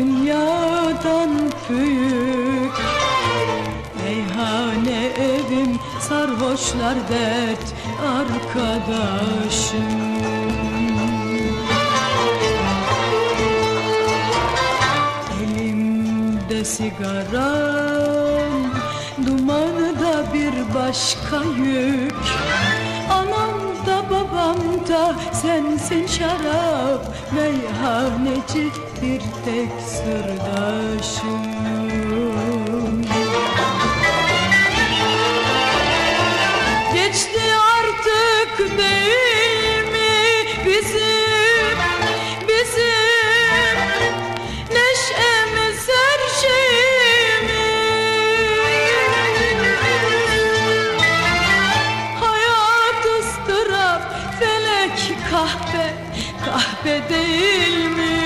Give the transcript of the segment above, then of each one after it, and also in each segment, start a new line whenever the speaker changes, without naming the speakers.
dünyadan büyük. Meyhane evim sarhoşlar dert arkadaşım. Elimde sigaram Dumanı da bir başka yük da babam da sensin şarap Meyhaneci bir tek sırdaşım kahpe değil mi?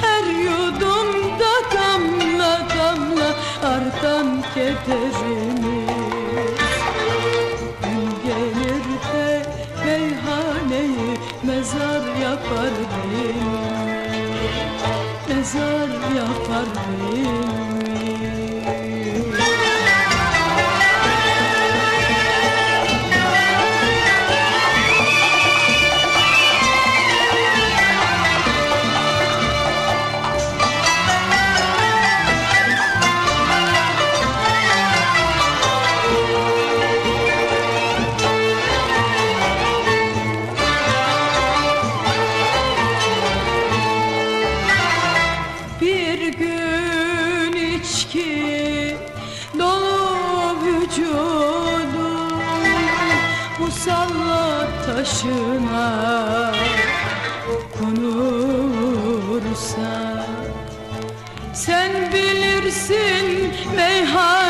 Her yudumda damla damla artan kederimiz. Gün gelir de meyhaneyi mezar yapar değil Mezar yapar değil Musallat taşına konursa. Sen bilirsin meyhaneci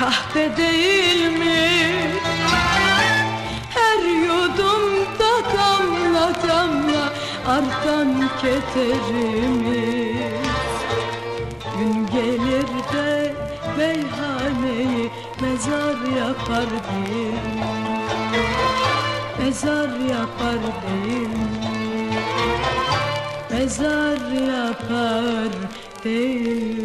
kahpe değil mi her yudumda damla damla artan kederimiz Gün gelir de meyhaneyi mezar yapar değil. Mezar yapar değil. Mezar yapar değil